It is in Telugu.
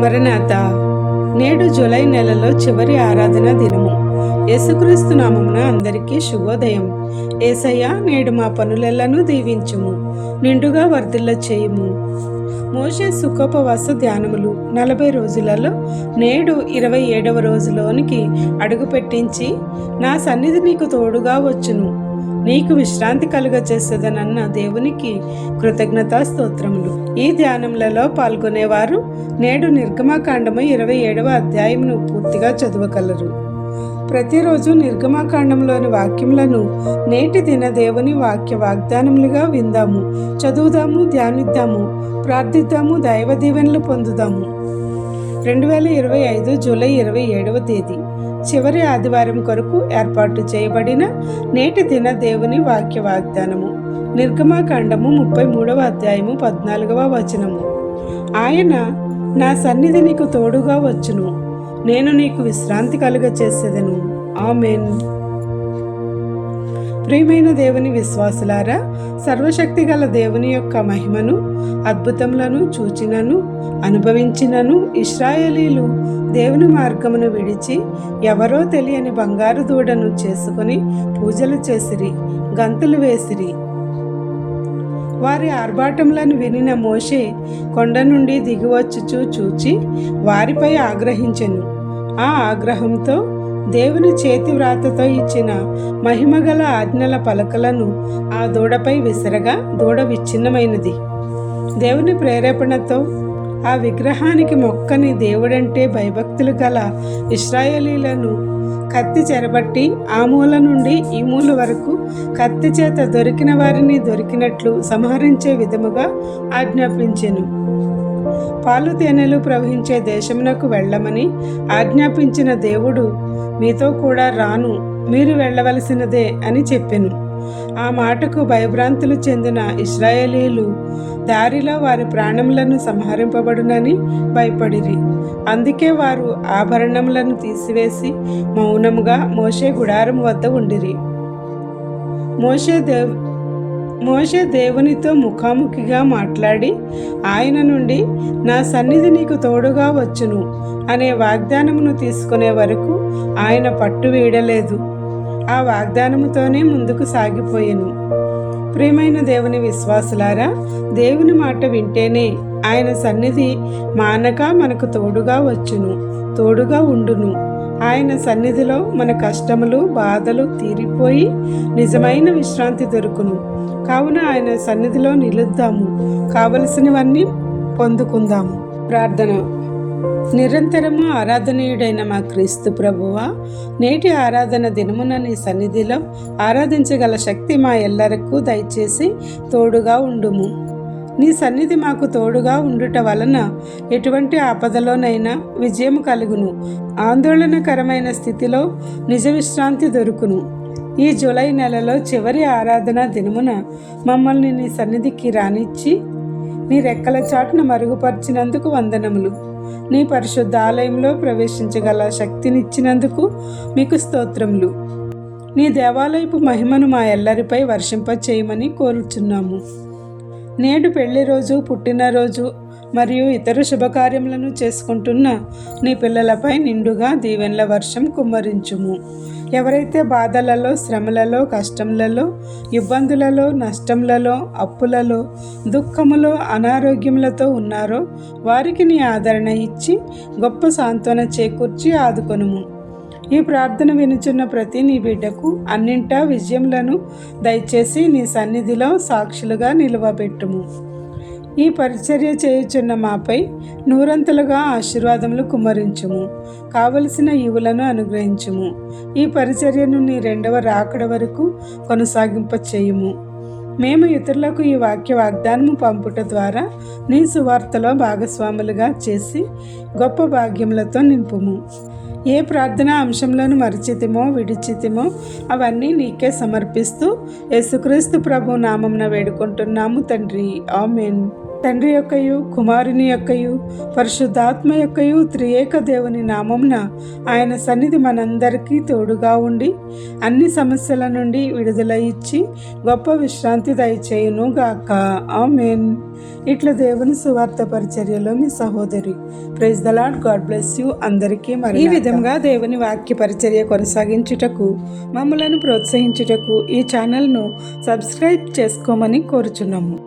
మరణాత నేడు జూలై నెలలో చివరి ఆరాధన దినము. యేసుక్రీస్తు నామమున అందరికీ శుభోదయం. ఏసయ్య నేడు మా పనులెల్లను దీవించుము నిండుగా వర్ధిల్ల చేయుము. మోషే సుఖోపవాస ధ్యానములు నలభై రోజులలో నేడు ఇరవై ఏడవ రోజులోనికి అడుగు పెట్టించి నా సన్నిధి నీకు తోడుగా వచ్చును. నీకు విశ్రాంతి కలుగ దేవునికి కృతజ్ఞతా స్తోత్రములు. ఈ ధ్యానములలో పాల్గొనేవారు నేడు నిర్గమాకాండము ఇరవై ఏడవ అధ్యాయమును పూర్తిగా చదవగలరు. ప్రతిరోజు నిర్గమాకాండంలోని వాక్యములను నేటి దిన దేవుని వాక్య వాగ్దానములుగా విందాము చదువుదాము ధ్యానిద్దాము ప్రార్థిద్దాము దైవ దీవెనలు పొందుదాము. రెండు వేల ఇరవై ఐదు జూలై ఇరవై ఏడవ తేదీ చివరి ఆదివారం కొరకు ఏర్పాటు చేయబడిన నేటి దిన దేవుని వాక్య వాగ్దానము. నిర్గమాకాండము ముప్పై మూడవ అధ్యాయము పద్నాలుగవ వచనము. ఆయన నా సన్నిధి నీకు తోడుగా వచ్చును. నేను నీకు విశ్రాంతి కలుగ చేసేదను ఆమెన్. ప్రియమైన దేవుని విశ్వాసులారా సర్వశక్తి గల దేవుని యొక్క మహిమను అద్భుతములను చూచినను అనుభవించినను ఇస్రాయేలీలు దేవుని మార్గమును విడిచి ఎవరో తెలియని బంగారు దూడను చేసుకుని పూజలు చేసిరి గంతులు వేసిరి. వారి ఆర్భాటములను వినిన మోషే కొండ నుండి దిగివచ్చుచూ చూచి వారిపై ఆగ్రహించెను. ఆ ఆగ్రహంతో దేవుని చేతి వ్రాతతో ఇచ్చిన మహిమగల ఆజ్ఞల పలకలను ఆ దూడపై విసరగా దూడ విచ్ఛిన్నమైనది. దేవుని ప్రేరేపణతో ఆ విగ్రహానికి మొక్కని దేవుడంటే భయభక్తులు గల ఇస్రాయేలీలను కత్తి చెరబట్టి ఆ మూల నుండి ఈ మూల వరకు కత్తి చేత దొరికిన వారిని దొరికినట్లు సంహరించే విధముగా ఆజ్ఞాపించెను. పాలు తేనెలు ప్రవహించే దేశమునకు వెళ్ళమని ఆజ్ఞాపించిన దేవుడు మీతో కూడా రాను మీరు వెళ్ళవలసినదే అని చెప్పెను. ఆ మాటకు భయభ్రాంతులు చెందిన ఇస్రాయేలీలు దారిలో వారి ప్రాణములను సంహరింపబడునని భయపడిరి. అందుకే వారు ఆభరణములను తీసివేసి మౌనముగా మోషే గుడారం వద్ద ఉండిరి. మోషే దేవ్ మోషే దేవునితో ముఖాముఖిగా మాట్లాడి ఆయన నుండి నా సన్నిధి నీకు తోడుగా వచ్చును అనే వాగ్దానమును తీసుకునే వరకు ఆయన పట్టు వీడలేదు. ఆ వాగ్దానముతోనే ముందుకు సాగిపోయాను. ప్రియమైన దేవుని విశ్వాసులారా దేవుని మాట వింటేనే ఆయన సన్నిధి మానక మనకు తోడుగా వచ్చును తోడుగా ఉండును. ఆయన సన్నిధిలో మన కష్టములు బాధలు తీరిపోయి నిజమైన విశ్రాంతి దొరుకును. కావున ఆయన సన్నిధిలో నిలుద్దాము. కావలసినవన్నీ పొందుకుందాము. ప్రార్థన. నిరంతరము ఆరాధనీయుడైన మా క్రీస్తు ప్రభువ నేటి ఆరాధన దినమున నీ సన్నిధిలో ఆరాధించగల శక్తి మా ఎల్లరకు దయచేసి తోడుగా ఉండుము. నీ సన్నిధి మాకు తోడుగా ఉండుట వలన ఎటువంటి ఆపదలోనైనా విజయం కలుగును. ఆందోళనకరమైన స్థితిలో నిజ విశ్రాంతి దొరుకును. ఈ జూలై నెలలో చివరి ఆరాధన దినమున మమ్మల్ని నీ సన్నిధికి రానిచ్చి నీ రెక్కల చాటును మరుగుపరిచినందుకు వందనములు. నీ పరిశుద్ధ ఆలయంలో ప్రవేశించగల శక్తినిచ్చినందుకు మీకు స్తోత్రములు. నీ దేవాలయపు మహిమను మా ఎల్లరిపై వర్షింపచేయమని కోరుచున్నాము. నేడు పెళ్ళి రోజు పుట్టినరోజు మరియు ఇతర శుభకార్యములను చేసుకుంటున్న నీ పిల్లలపై నిండుగా దీవెనల వర్షం కుమ్మరించుము. ఎవరైతే బాధలలో శ్రమలలో కష్టములలో ఇబ్బందులలో నష్టములలో అప్పులలో దుఃఖములో అనారోగ్యములతో ఉన్నారో వారికి నీ ఆదరణ ఇచ్చి గొప్ప సాంత్వన చేకూర్చి ఆదుకొనుము. ఈ ప్రార్థన వినుచున్న ప్రతి నీ బిడ్డకు అన్నింటా విజయములను దయచేసి నీ సన్నిధిలో సాక్షులుగా నిలువబెట్టుము. ఈ పరిచర్య చేయుచున్న మాపై నూరంతలుగా ఆశీర్వాదములు కుమ్మరించుము. కావలసిన యువులను అనుగ్రహించుము. ఈ పరిచర్యను నీ రెండవ రాకడ వరకు కొనసాగింప చేయుము మేము ఇతరులకు ఈ వాక్య వాగ్దానము పంపుట ద్వారా నీ సువార్తలో భాగస్వాములుగా చేసి గొప్ప భాగ్యములతో నింపుము. ఏ ప్రార్థన అంశంలోను మరిచితిమో విడిచితిమో అవన్నీ నీకే సమర్పిస్తూ యేసుక్రీస్తు ప్రభు నామంన వేడుకుంటున్నాము తండ్రి. ఆమెన్. తండ్రి యొక్కయు కుమారుని యొక్కయు పరిశుద్ధాత్మ యొక్కయు త్రియేక దేవుని నామమున ఆయన సన్నిధి మనందరికీ తోడుగా ఉండి అన్ని సమస్యల నుండి విడుదల ఇచ్చి గొప్ప విశ్రాంతి దయచేయును గాక ఆమెన్. ఇట్లా దేవుని సువార్త పరిచర్యలో మీ సహోదరి. Praise the lord god bless you అందరికీ మరి ఈ విధంగా దేవుని వాక్య పరిచర్య కొనసాగించుటకు మమ్మలను ప్రోత్సహించుటకు ఈ ఛానల్ను సబ్స్క్రైబ్ చేసుకోమని కోరుచున్నాము.